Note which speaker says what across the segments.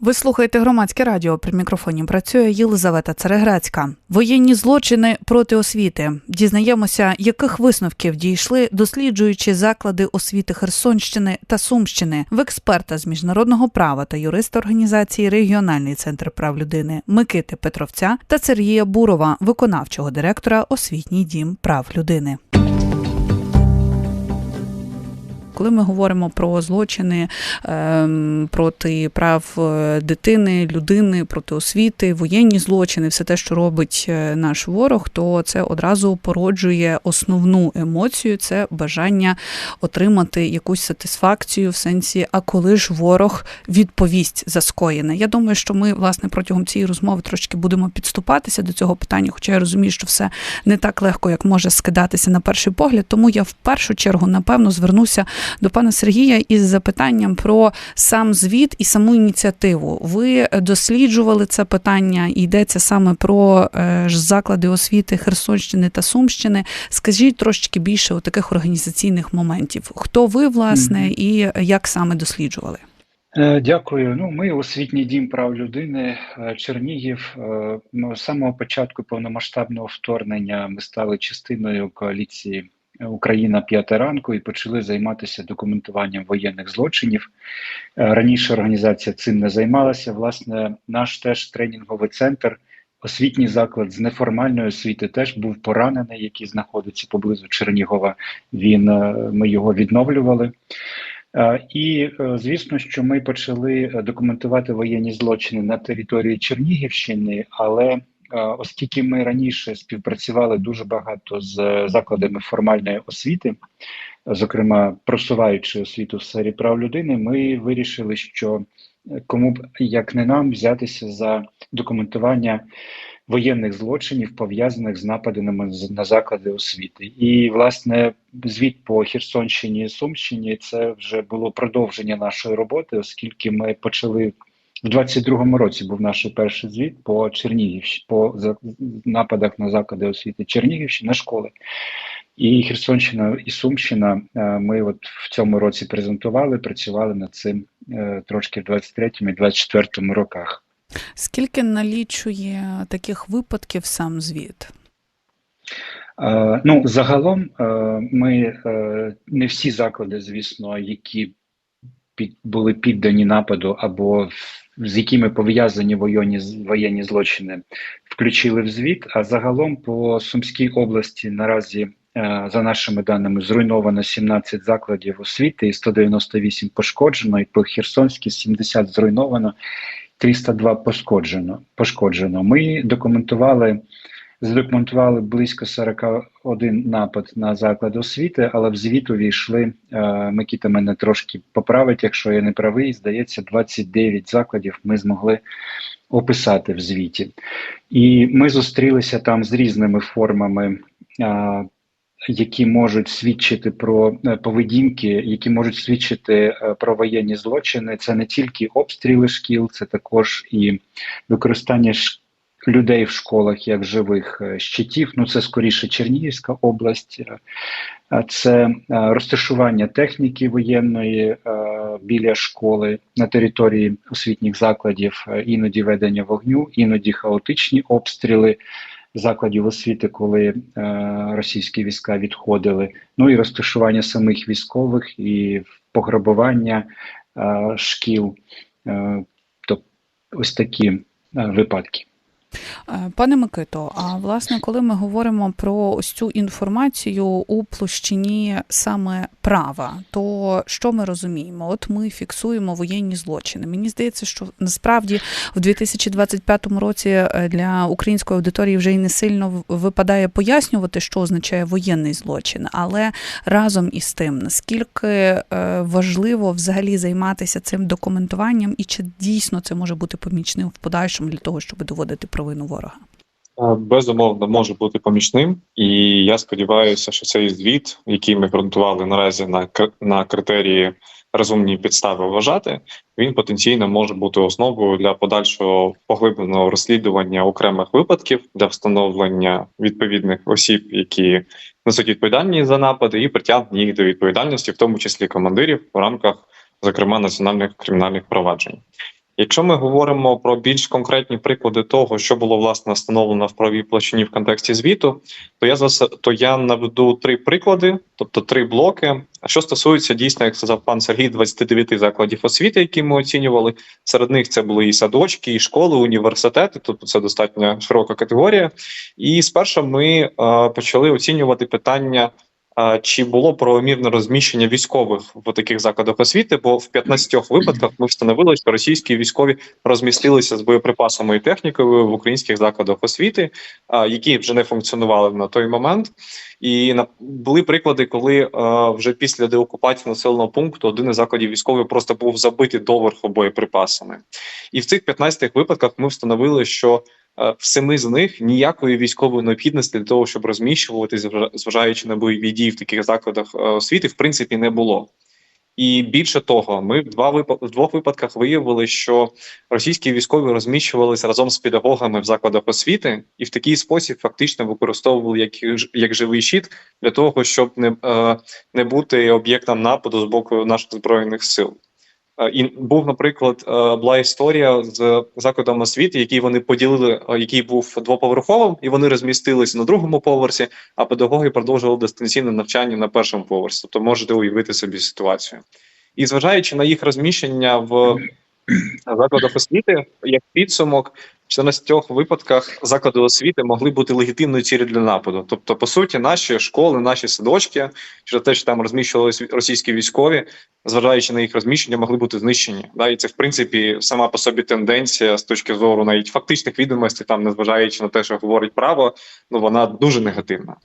Speaker 1: Ви слухаєте громадське радіо. При мікрофоні працює Єлизавета Цареграцька. Воєнні злочини проти освіти. Дізнаємося, яких висновків дійшли, досліджуючи заклади освіти Херсонщини та Сумщини в експерта з міжнародного права та юриста організації Регіональний центр прав людини Микити Петровця та Сергія Бурова, виконавчого директора Освітній дім прав людини коли ми говоримо про злочини ем, проти прав е, дитини, людини, проти освіти, воєнні злочини, все те, що робить е, наш ворог, то це одразу породжує основну емоцію це бажання отримати якусь сатисфакцію в сенсі, а коли ж ворог відповість за скоєне. Я думаю, що ми власне протягом цієї розмови трошки будемо підступатися до цього питання, хоча я розумію, що все не так легко, як може скидатися на перший погляд. Тому я в першу чергу напевно звернуся до пана Сергія із запитанням про сам звіт і саму ініціативу. Ви досліджували це питання, йдеться саме про е, заклади освіти Херсонщини та Сумщини. Скажіть трошки більше у таких організаційних моментів. Хто ви власне і як саме досліджували?
Speaker 2: Е, дякую. Ну, ми освітній дім прав людини е, Чернігів. З самого початку повномасштабного вторгнення ми стали частиною коаліції Україна п'ята ранку і почали займатися документуванням воєнних злочинів. Е, раніше організація цим не займалася. Власне, наш теж тренінговий центр, освітній заклад з неформальної освіти теж був поранений, який знаходиться поблизу Чернігова. Він е, ми його відновлювали. Е, і звісно, що ми почали документувати воєнні злочини на території Чернігівщини, але оскільки ми раніше співпрацювали дуже багато з закладами формальної освіти, зокрема просуваючи освіту в сфері прав людини, ми вирішили, що кому б як не нам взятися за документування. Воєнних злочинів пов'язаних з нападами на заклади освіти, і власне звіт по Херсонщині і Сумщині це вже було продовження нашої роботи, оскільки ми почали в 22-му році був наш перший звіт по Чернігівщині, по нападах на заклади освіти Чернігівщини на школи. І Херсонщина і Сумщина е, ми от в цьому році презентували, працювали над цим е, трошки в 23-му і 24-му роках.
Speaker 1: Скільки налічує таких випадків сам звіт?
Speaker 2: Е, ну, загалом ми не всі заклади, звісно, які під були піддані нападу або з якими пов'язані воєнні воєнні злочини, включили в звіт. А загалом по Сумській області наразі, е, за нашими даними, зруйновано 17 закладів освіти і 198 пошкоджено. І по Херсонській 70 зруйновано, 302 пошкоджено. Пошкоджено. Ми документували задокументували близько 41 напад на заклад освіти, але в звіт увійшли е, Микіта мене трошки поправить, якщо я не правий. Здається, 29 закладів ми змогли описати в звіті, і ми зустрілися там з різними формами. Е, які можуть свідчити про е, поведінки, які можуть свідчити про воєнні злочини, це не тільки обстріли шкіл, це також і використання людей в школах як живих е, щитів. Ну це скоріше Чернігівська область, е, це е, розташування техніки воєнної біля школи на території освітніх закладів, іноді ведення вогню, іноді хаотичні обстріли. Закладів освіти, коли е, російські війська відходили, ну і розташування самих військових і пограбування е, шкіл, е, тобто ось такі е, випадки.
Speaker 1: Е, пане Микито, а власне, коли ми говоримо про ось цю інформацію у площині саме права, то що ми розуміємо? От ми фіксуємо воєнні злочини. Мені здається, що насправді в 2025 році е, для української аудиторії вже й не сильно випадає пояснювати, що означає воєнний злочин, але разом із тим, наскільки е, важливо взагалі займатися цим документуванням, і чи дійсно це може бути помічним в подальшому для того, щоб доводити провину ворога?
Speaker 3: Безумовно, може бути помічним, і я сподіваюся, що цей звіт, який ми ґрунтували наразі на на критерії розумні підстави вважати, він потенційно може бути основою для подальшого поглибленого розслідування окремих випадків для встановлення відповідних осіб, які несуть відповідальність за напади, і притягнення їх до відповідальності, в тому числі командирів, в рамках зокрема національних кримінальних проваджень. Якщо ми говоримо про більш конкретні приклади того, що було власне встановлено в правій площині в контексті звіту, то я то я наведу три приклади, тобто три блоки. А що стосується дійсно, як сказав пан Сергій, 29 закладів освіти, які ми оцінювали. Серед них це були і садочки, і школи, університети, тобто це достатньо широка категорія. І спершу ми е, почали оцінювати питання. Чи було правомірне розміщення військових в таких закладах освіти? Бо в 15 випадках ми встановили, що російські військові розмістилися з боєприпасами і технікою в українських закладах освіти, які вже не функціонували на той момент. І були приклади, коли вже після деокупації населеного пункту один із закладів військових просто був забитий доверху боєприпасами. І в цих 15 випадках ми встановили, що в семи з них ніякої військової необхідності для того, щоб розміщуватися, зважаючи на бойові дії в таких закладах е, освіти, в принципі, не було. І більше того, ми в два в двох випадках виявили, що російські військові розміщувалися разом з педагогами в закладах освіти, і в такий спосіб фактично використовували як, як живий щит для того, щоб не, е, не бути об'єктом нападу з боку наших збройних сил. Е, І був, наприклад, е, була історія з закладом освіти, який вони поділили, е, який був двоповерховим, і вони розмістилися на другому поверсі, а педагоги продовжували дистанційне навчання на першому поверсі. Тобто можете уявити собі ситуацію. І зважаючи на їх розміщення в закладах освіти, як підсумок, в 14 випадках заклади освіти могли бути легітимною цілею для нападу. Тобто, по суті, наші школи, наші садочки, через те, що там розміщувалися російські військові, зважаючи на їх розміщення, могли бути знищені. Да, і це в принципі сама по собі тенденція з точки зору навіть фактичних відомостей, там незважаючи на те, що говорить право, ну вона дуже негативна.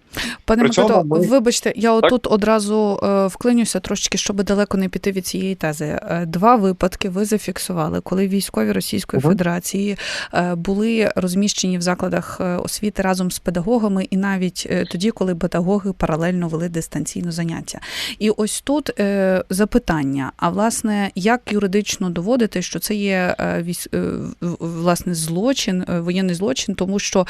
Speaker 1: Пане Микито,
Speaker 3: ми-
Speaker 1: вибачте, я отут одразу е, вклинюся трошки, щоб далеко не піти від цієї тези. Е, Два випадки ви зафіксували, коли військові Російської
Speaker 3: Мгм.
Speaker 1: Федерації е, були розміщені в закладах освіти разом з педагогами, і навіть тоді, коли педагоги паралельно вели дистанційно заняття. І ось тут запитання: а власне, як юридично доводити, що це є власне злочин, воєнний злочин, тому що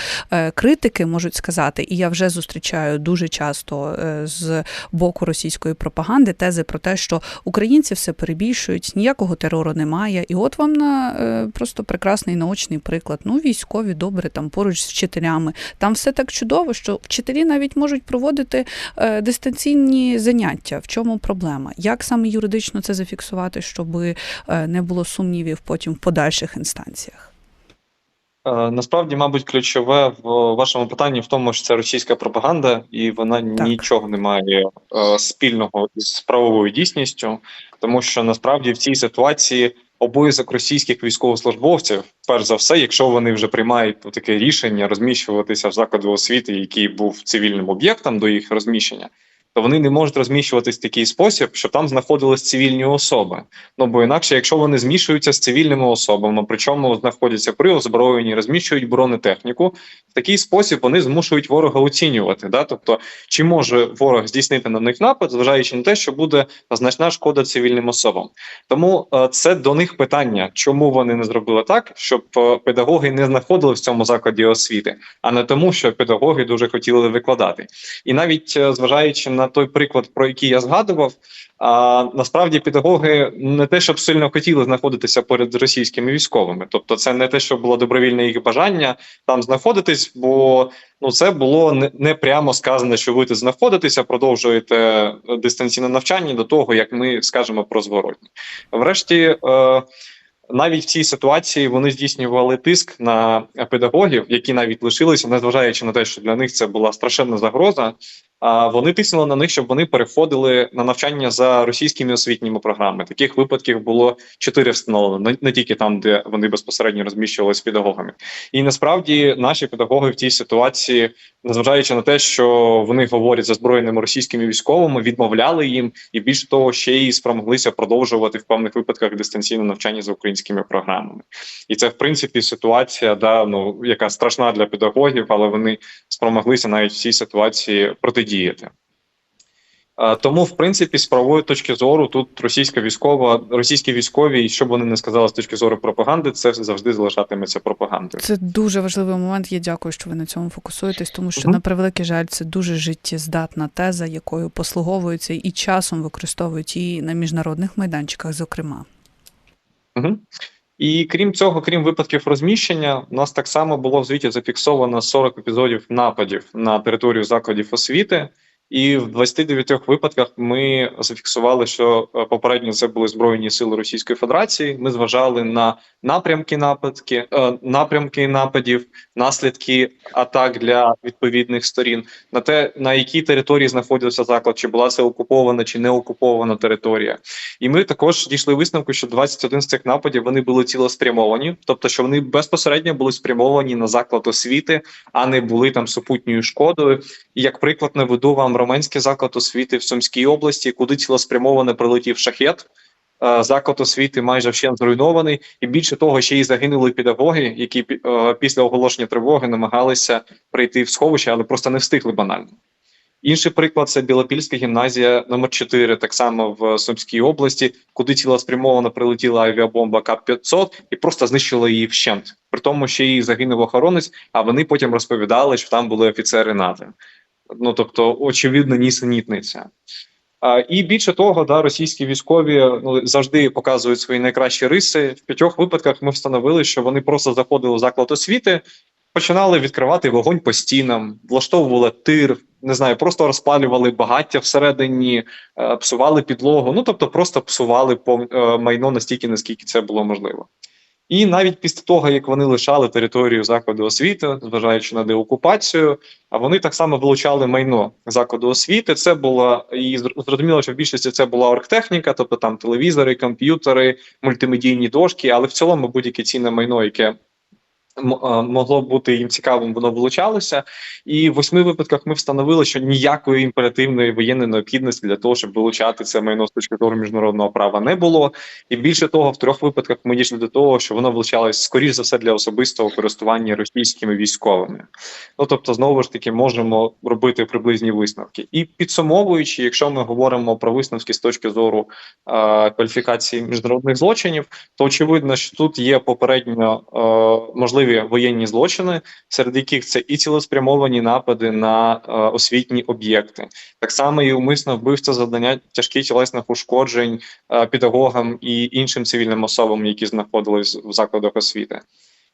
Speaker 1: критики можуть сказати, і я вже зустрічаю дуже часто е, з боку російської пропаганди тези про те, що українці все перебільшують, ніякого терору немає. І от вам на е, просто прекрасний наочний приклад. Ну, військові добре там поруч з вчителями. Там все так чудово, що вчителі навіть можуть проводити е, дистанційні заняття. В чому проблема? Як саме юридично це зафіксувати, щоб не було сумнівів потім в подальших інстанціях?
Speaker 3: Е, Насправді, мабуть, ключове в вашому питанні в тому, що це російська пропаганда, і вона нічого не має е, спільного із правовою дійсністю, тому що насправді в цій ситуації обов'язок російських військовослужбовців, перш за все, якщо вони вже приймають таке рішення розміщуватися в закладі освіти, який був цивільним об'єктом до їх розміщення. То вони не можуть розміщуватись в такий спосіб, щоб там знаходились цивільні особи. Ну бо інакше, якщо вони змішуються з цивільними особами, причому знаходяться при озброєнні, розміщують бронетехніку, в такий спосіб вони змушують ворога оцінювати. Да? Тобто, чи може ворог здійснити на них напад, зважаючи на те, що буде значна шкода цивільним особам. Тому е, це до них питання, чому вони не зробили так, щоб е, педагоги не знаходили в цьому закладі освіти, а не тому, що педагоги дуже хотіли викладати. І навіть е, зважаючи на той приклад, про який я згадував, а насправді педагоги не те, щоб сильно хотіли знаходитися поряд з російськими військовими, тобто, це не те, що було добровільне їх бажання там знаходитись, бо ну це було не, не прямо сказано, що ви тут знаходитеся, продовжуєте дистанційне навчання до того, як ми скажемо про зворотні. Врешті. Е, навіть в цій ситуації вони здійснювали тиск на педагогів, які навіть лишилися, незважаючи на те, що для них це була страшенна загроза. Вони тиснули на них, щоб вони переходили на навчання за російськими освітніми програмами. Таких випадків було чотири встановлено, не, тільки там, де вони безпосередньо розміщувалися з педагогами. І насправді наші педагоги в цій ситуації, незважаючи на те, що вони говорять за збройними російськими військовими, відмовляли їм, і більше того, ще й спромоглися продовжувати в певних випадках дистанційне навчання за українськими програмами. І це в принципі ситуація, да ну яка страшна для педагогів, але вони спромоглися навіть в цій ситуації протидіяти. А, Тому, в принципі, з правової точки зору, тут російська військова, російські військові, і що б вони не сказали з точки зору пропаганди, це завжди залишатиметься пропагандою.
Speaker 1: Це дуже важливий момент. Я дякую, що ви на цьому фокусуєтесь, тому що
Speaker 3: Мгм.
Speaker 1: на превеликий жаль, це дуже життєздатна теза, якою послуговуються і часом використовують її на міжнародних майданчиках, зокрема.
Speaker 3: Угу. І крім цього, крім випадків розміщення, у нас так само було в звіті зафіксовано 40 епізодів нападів на територію закладів освіти. І в 29 випадках ми зафіксували, що е, попередньо це були збройні сили Російської Федерації. Ми зважали на напрямки нападки, е, напрямки нападів, наслідки атак для відповідних сторін, на те на якій території знаходився заклад, чи була це окупована чи не окупована територія. І ми також дійшли висновку, що 21 з цих нападів вони були цілеспрямовані, тобто що вони безпосередньо були спрямовані на заклад освіти, а не були там супутньою шкодою. І як приклад наведу вам. Романський заклад освіти в Сумській області, куди цілеспрямовано прилетів шахет. Е, заклад освіти майже вщент зруйнований, і більше того, ще й загинули педагоги, які е, після оголошення тривоги намагалися прийти в сховище, але просто не встигли банально. Інший приклад це Білопільська гімназія номер 4 так само в Сумській області, куди цілеспрямовано прилетіла авіабомба КАП-500 і просто знищила її вщент. При тому, що її загинув охоронець, а вони потім розповідали, що там були офіцери НАТО. Ну тобто, очевидно, нісенітниця. А, І більше того, да, російські військові ну завжди показують свої найкращі риси. В п'ятьох випадках ми встановили, що вони просто заходили в заклад освіти, починали відкривати вогонь по стінам, влаштовували тир, не знаю, просто розпалювали багаття всередині, е, псували підлогу. Ну тобто, просто псували по е, майно настільки, наскільки це було можливо. І навіть після того, як вони лишали територію закладу освіти, зважаючи на деокупацію, а вони так само вилучали майно закладу освіти. Це була і зрозуміло, що в більшості це була оргтехніка, тобто там телевізори, комп'ютери, мультимедійні дошки, але в цілому будь-яке цінне майно, яке могло бути їм цікавим, воно вилучалося. І в восьми випадках ми встановили, що ніякої імперативної воєнної необхідності для того, щоб вилучати це майно з точки зору міжнародного права, не було. І більше того, в трьох випадках ми дійшли до того, що воно вилучалось скоріш за все для особистого користування російськими військовими. Ну тобто, знову ж таки, можемо робити приблизні висновки. І підсумовуючи, якщо ми говоримо про висновки з точки зору е кваліфікації міжнародних злочинів, то очевидно, що тут є попередньо е можливість можливі воєнні злочини, серед яких це і цілеспрямовані напади на е, освітні об'єкти, так само і умисне вбивство завдання тяжких тілесних ушкоджень е, педагогам і іншим цивільним особам, які знаходились в закладах освіти.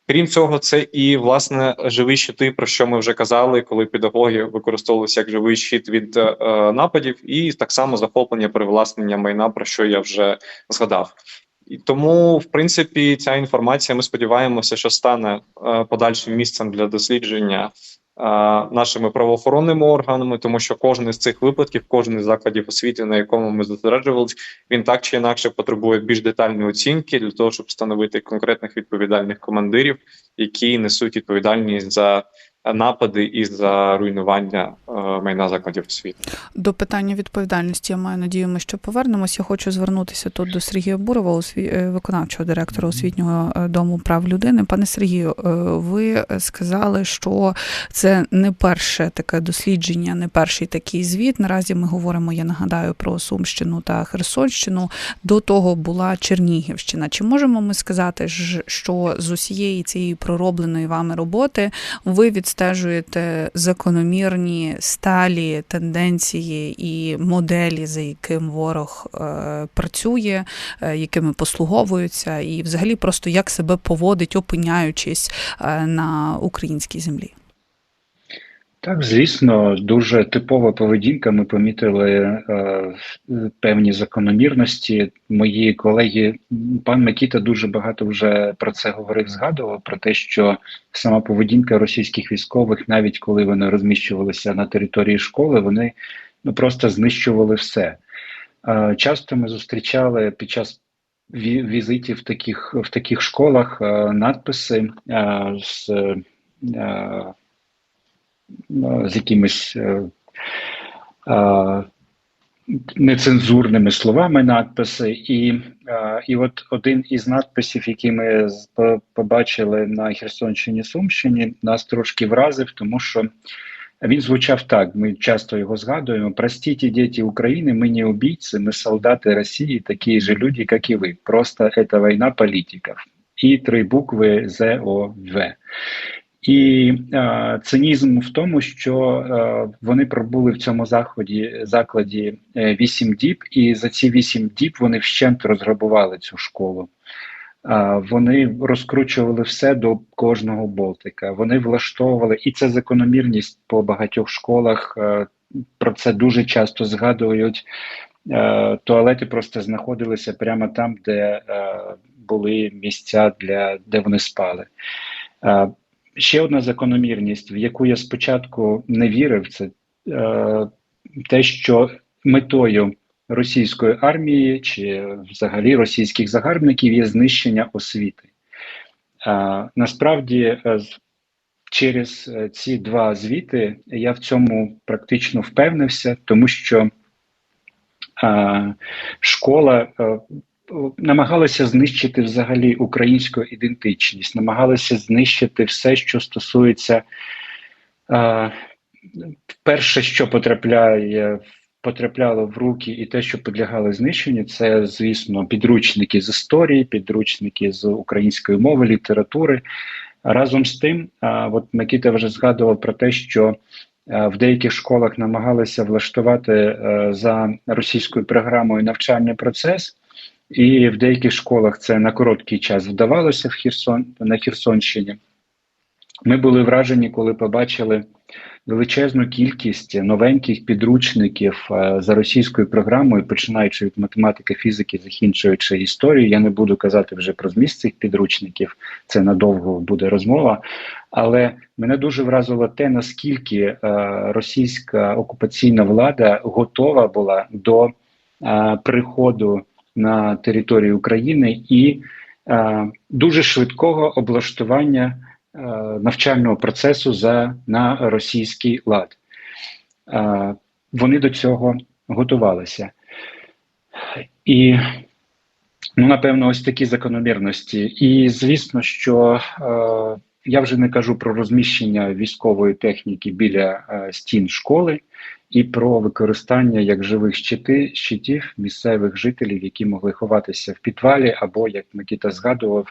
Speaker 3: Крім цього, це і власне живий щити, про що ми вже казали, коли педагоги використовувалися як живий щит від е, нападів, і так само захоплення привласнення майна, про що я вже згадав. І тому, в принципі, ця інформація ми сподіваємося, що стане е, подальшим місцем для дослідження е, нашими правоохоронними органами, тому що кожен з цих випадків, кожен із закладів освіти, на якому ми зосереджувалися, він так чи інакше потребує більш детальної оцінки для того, щоб встановити конкретних відповідальних командирів, які несуть відповідальність за напади і за руйнування е, майна закладів освіти.
Speaker 1: До питання відповідальності я маю надію, ми ще повернемося. Я хочу звернутися тут до Сергія Бурова, е, виконавчого директора освітнього е, дому прав людини. Пане Сергію, ви сказали, що це не перше таке дослідження, не перший такий звіт. Наразі ми говоримо, я нагадаю, про Сумщину та Херсонщину. До того була Чернігівщина. Чи можемо ми сказати, що з усієї цієї проробленої вами роботи ви від відстежуєте закономірні сталі тенденції і моделі, за яким ворог е, працює, е, якими послуговуються, і взагалі просто як себе поводить, опиняючись е, на українській землі.
Speaker 2: Так, звісно, дуже типова поведінка. Ми помітили е, певні закономірності. Мої колеги, пан Микіта, дуже багато вже про це говорив, згадував про те, що сама поведінка російських військових, навіть коли вони розміщувалися на території школи, вони ну просто знищували все. Е, часто ми зустрічали під час візитів в таких в таких школах е, надписи е, з. Е, з якимись е, е, нецензурними словами надписи. І е, і от один із надписів, які ми побачили на Херсонщині Сумщині, нас трошки вразив, тому що. Він звучав так, ми часто його згадуємо. Простите, діти України, ми не убийцы, ми солдати Росії, такі ж люди, як і ви. Просто це війна політиків. І три букви ЗОВ. І е, цинізм в тому, що е, вони пробули в цьому заході закладі е, діб, і за ці 8 діб вони вщент розграбували цю школу. А, Вони розкручували все до кожного болтика. Вони влаштовували, і це закономірність по багатьох школах. е, Про це дуже часто згадують. Е, Туалети просто знаходилися прямо там, де е, були місця для де вони спали. Е, Ще одна закономірність, в яку я спочатку не вірив, це е, те, що метою російської армії чи взагалі російських загарбників є знищення освіти. Е, насправді, е, через е, ці два звіти я в цьому практично впевнився, тому що е, школа е, намагалася знищити взагалі українську ідентичність, намагалася знищити все, що стосується е, перше, що потрапляє потрапляло в руки, і те, що підлягало знищенню, це звісно підручники з історії, підручники з української мови, літератури. Разом з тим, а, от Микита вже згадував про те, що в деяких школах намагалися влаштувати е, за російською програмою навчальний процес, і в деяких школах це на короткий час вдавалося в Херсон на Херсонщині. Ми були вражені, коли побачили величезну кількість новеньких підручників е, за російською програмою, починаючи від математики, фізики, закінчуючи історію. Я не буду казати вже про зміст цих підручників, це надовго буде розмова. Але мене дуже вразило те, наскільки е, російська окупаційна влада готова була до е, приходу на територію України і е, дуже швидкого облаштування е, навчального процесу за на російський лад. Е, вони до цього готувалися. І, ну, напевно, ось такі закономірності. І звісно, що е, я вже не кажу про розміщення військової техніки біля е, стін школи і про використання як живих щити, щитів місцевих жителів, які могли ховатися в підвалі, або, як Микіта згадував,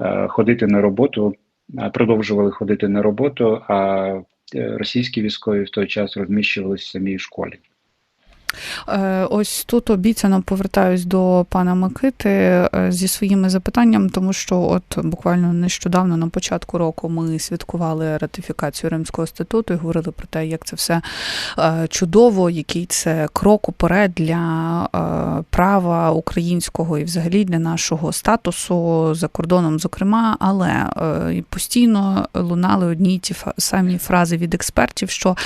Speaker 2: е, ходити на роботу, е, продовжували ходити на роботу, а е, російські військові в той час розміщувалися в самій школі.
Speaker 1: Е, Ось тут обіцяно повертаюсь до пана Микити е, зі своїми запитанням, тому що от буквально нещодавно на початку року ми святкували ратифікацію Римського статуту і говорили про те, як це все е, чудово, який це крок уперед для права українського і взагалі для нашого статусу за кордоном, зокрема, але постійно лунали одні ті самі фрази від експертів, що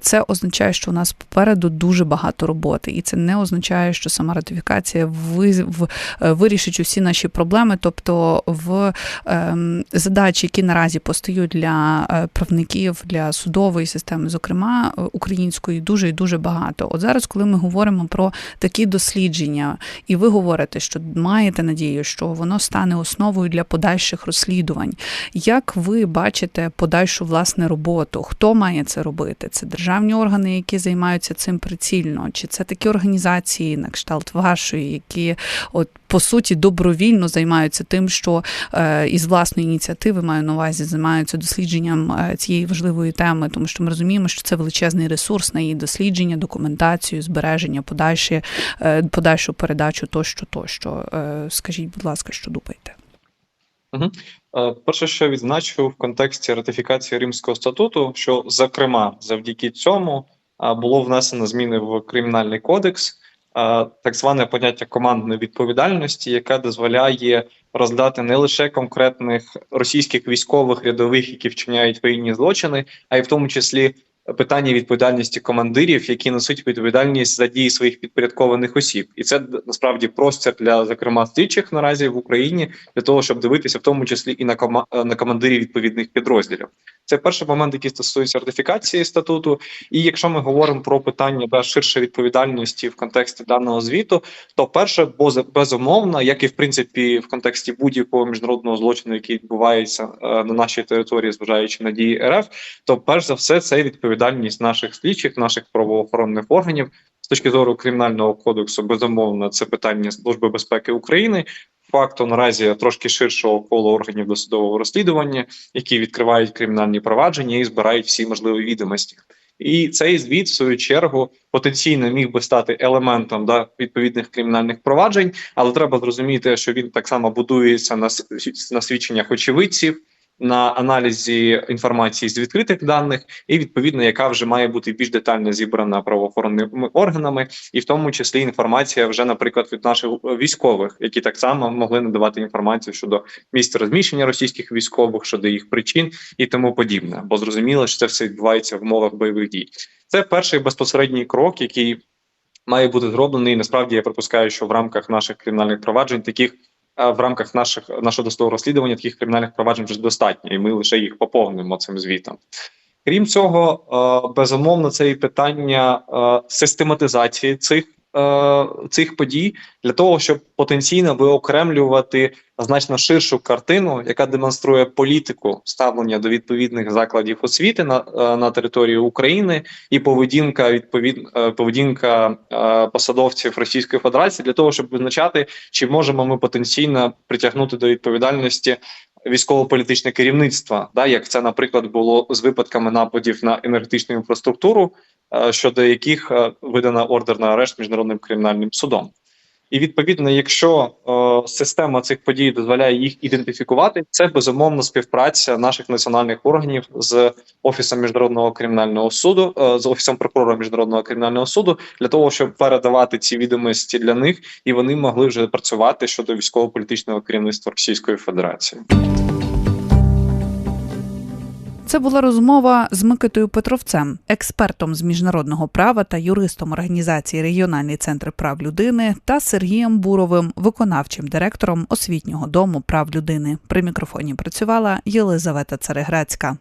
Speaker 1: це означає, що у нас попереду дуже багато роботи, і це не означає, що сама ратифікація в, е, вирішить усі наші проблеми. Тобто, в ем, задачі, які наразі постають для е, правників, для судової системи, зокрема е, української, дуже і дуже багато. От зараз, коли ми говоримо про такі дослідження, і ви говорите, що маєте надію, що воно стане основою для подальших розслідувань. Як ви бачите подальшу власне роботу? Хто має це робити? Це державні органи, які займаються цим прицільно, чи це такі організації, на кшталт вашої, які от по суті добровільно займаються тим, що е, із власної ініціативи маю на увазі, займаються дослідженням е, цієї важливої теми, тому що ми розуміємо, що це величезний ресурс на її дослідження, документацію, збереження, подальші, е, подальшу передачу тощо, тощо. Скажіть, будь ласка, що думаєте?
Speaker 3: Е, Перше, що відзначу в контексті ратифікації Римського статуту, що зокрема завдяки цьому було внесено зміни в кримінальний кодекс, так зване поняття командної відповідальності, яке дозволяє роздати не лише конкретних російських військових рядових, які вчиняють воєнні злочини, а й в тому числі питання відповідальності командирів, які несуть відповідальність за дії своїх підпорядкованих осіб, і це насправді простір для зокрема слідчих наразі в Україні для того, щоб дивитися в тому числі і на кома на командирів відповідних підрозділів. Це перший момент, який стосується ратифікації статуту. І якщо ми говоримо про питання да, ширше відповідальності в контексті даного звіту, то перше, безумовно, як і в принципі в контексті будь-якого міжнародного злочину, який відбувається е, на нашій території, зважаючи на дії РФ, то перш за все це відповідальність наших слідчих, наших правоохоронних органів. З точки зору кримінального кодексу, безумовно, це питання Служби безпеки України. Факту наразі трошки ширшого колу органів досудового розслідування, які відкривають кримінальні провадження і збирають всі можливі відомості. І цей звіт, в свою чергу, потенційно міг би стати елементом да, відповідних кримінальних проваджень, але треба зрозуміти, що він так само будується на, на свідченнях очевидців на аналізі інформації з відкритих даних, і відповідно, яка вже має бути більш детально зібрана правоохоронними органами, і в тому числі інформація вже, наприклад, від наших військових, які так само могли надавати інформацію щодо місця розміщення російських військових, щодо їх причин і тому подібне. Бо зрозуміло, що це все відбувається в умовах бойових дій. Це перший безпосередній крок, який має бути зроблений. Насправді я припускаю, що в рамках наших кримінальних проваджень таких в рамках наших нашого досудового розслідування таких кримінальних проваджень вже достатньо, і ми лише їх поповнимо цим звітом. Крім цього, безумовно, це і питання систематизації цих Е, цих подій для того, щоб потенційно виокремлювати значно ширшу картину, яка демонструє політику ставлення до відповідних закладів освіти на е, на території України і поведінка відповід е, поведінка посадовців Російської Федерації для того, щоб визначати, чи можемо ми потенційно притягнути до відповідальності. Військово-політичне керівництво, да, як це, наприклад, було з випадками нападів на енергетичну інфраструктуру щодо яких е, видана ордер на арешт міжнародним кримінальним судом. І відповідно, якщо е, система цих подій дозволяє їх ідентифікувати, це безумовно співпраця наших національних органів з офісом міжнародного кримінального суду, е, з офісом прокурора міжнародного кримінального суду для того, щоб передавати ці відомості для них, і вони могли вже працювати щодо військово-політичного керівництва Російської Федерації.
Speaker 1: Це була розмова з Микитою Петровцем, експертом з міжнародного права та юристом організації Регіональний центр прав людини та Сергієм Буровим, виконавчим директором освітнього дому прав людини. При мікрофоні працювала Єлизавета Цареграцька.